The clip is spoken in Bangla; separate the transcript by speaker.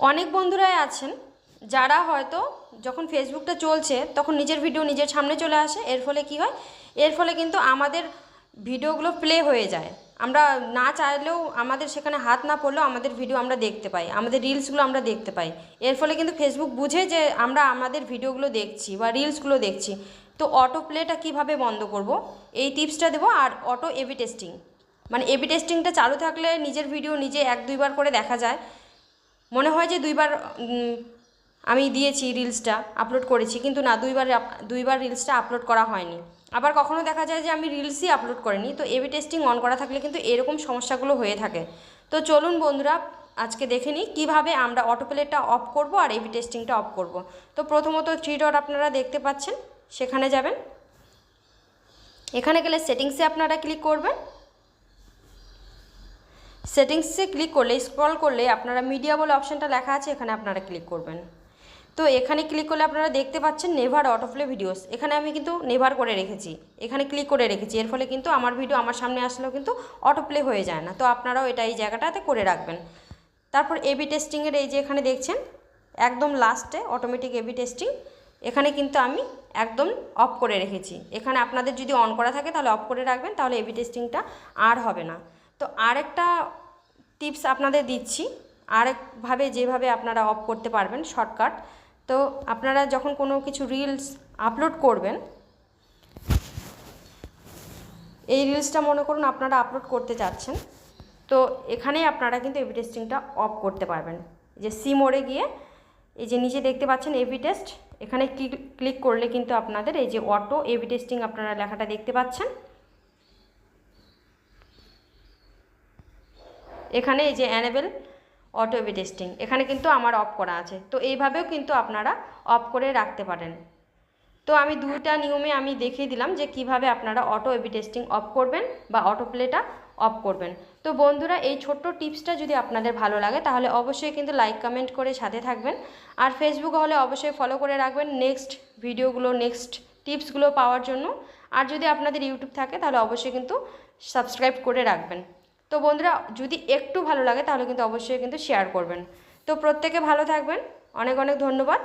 Speaker 1: অনেক বন্ধুরাই আছেন, যারা হয়তো যখন ফেসবুকটা চলছে, তখন নিজের ভিডিও নিজের সামনে চলে আসে, এর ফলে কি হয়? এর ফলে কিন্তু আমাদের ভিডিওগুলো প্লে হয়ে যায়। আমরা না চাইলেও আমাদের সেখানে হাত না পড়লেও আমাদের ভিডিও আমরা দেখতে পাই, আমাদের রিলসগুলো আমরা দেখতে পাই। এর ফলে কিন্তু ফেসবুক বুঝে যে আমরা আমাদের ভিডিওগুলো দেখছি বা রিলসগুলো দেখছি। তো অটো প্লেটা কীভাবে বন্ধ করব? এই টিপসটা দেবো আর অটো এভি টেস্টিং মানে এভি টেস্টিংটা চালু থাকলে নিজের ভিডিও নিজে এক দুইবার করে দেখা যায়। মনে হয় যে দুইবার আমি দিয়েছি রিলসটা আপলোড করেছি, কিন্তু না, দুইবার দুইবার রিলসটা আপলোড করা হয়নি। আবার কখনো দেখা যায় যে আমি রিলসই আপলোড করিনি, তো এবি টেস্টিং অন করা থাকলে কিন্তু এরকম সমস্যাগুলো হয়ে থাকে। তো চলুন বন্ধুরা, আজকে দেখে নিই কীভাবে আমরা অটোপ্লেটটা অফ করব আর এবি টেস্টিংটা অফ করব। তো প্রথমত থ্রি ডট আপনারা দেখতে পাচ্ছেন, সেখানে যাবেন। এখানে গেলে সেটিংসে আপনারা ক্লিক করবেন। সেটিংসে ক্লিক করলে স্ক্রল করলে আপনারা মিডিয়া বলে অপশানটা লেখা আছে, এখানে আপনারা ক্লিক করবেন। তো এখানে ক্লিক করলে আপনারা দেখতে পাচ্ছেন নেভার অটোপ্লে ভিডিওস এখানে আমি কিন্তু নেভার করে রেখেছি। এখানে ক্লিক করে রেখেছি। এর ফলে কিন্তু আমার ভিডিও আমার সামনে আসলেও কিন্তু অটোপ্লে হয়ে যায় না। তো আপনারাও এটা এই জায়গাটাতে করে রাখবেন। তারপর এবি টেস্টিংয়ের এই যে এখানে দেখছেন, একদম লাস্টে অটোমেটিক এবি টেস্টিং এখানে কিন্তু আমি একদম অফ করে রেখেছি। এখানে আপনাদের যদি অন করা থাকে, তাহলে অফ করে রাখবেন, তাহলে এবি টেস্টিংটা আর হবে না। তো আরেকটা টিপস আপনাদের দিচ্ছি। আরেকভাবে যেভাবে আপনারা অফ করতে পারবেন শর্টকাট তো আপনারা যখন কোনো কিছু রিলস আপলোড করবেন, এই রিলসটা মনে করুন আপনারা আপলোড করতে চাচ্ছেন তো এখানেই আপনারা কিন্তু এভি টেস্টিংটা অফ করতে পারবেন। যে সি মোড়ে গিয়ে, এই যে নিচে দেখতে পাচ্ছেন এভি টেস্ট এখানে ক্লিক করলে কিন্তু আপনাদের এই যে অটো এভি টেস্টিং আপনারা লেখাটা দেখতে পাচ্ছেন। এখানে এই যে অ্যানেবেল অটো এভি টেস্টিং এখানে কিন্তু আমার অফ করা আছে। তো এইভাবেও কিন্তু আপনারা অফ করে রাখতে পারেন। তো আমি দুইটা নিয়মে আমি দেখিয়ে দিলাম যে কীভাবে আপনারা অটো এবি টেস্টিং অফ করবেন বা অটো প্লেটা অফ করবেন। তো বন্ধুরা, এই ছোট্ট টিপসটা যদি আপনাদের ভালো লাগে, তাহলে অবশ্যই কিন্তু লাইক কমেন্ট করে সাথে থাকবেন। আর ফেসবুক হলে অবশ্যই ফলো করে রাখবেন নেক্সট ভিডিওগুলো নেক্সট টিপসগুলো পাওয়ার জন্য। আর যদি আপনাদের ইউটিউব থাকে, তাহলে অবশ্যই কিন্তু সাবস্ক্রাইব করে রাখবেন। তো বন্ধুরা, যদি একটু ভালো লাগে তাহলে কিন্তু অবশ্যই কিন্তু শেয়ার করবেন। তো প্রত্যেকে ভালো থাকবেন। অনেক অনেক ধন্যবাদ।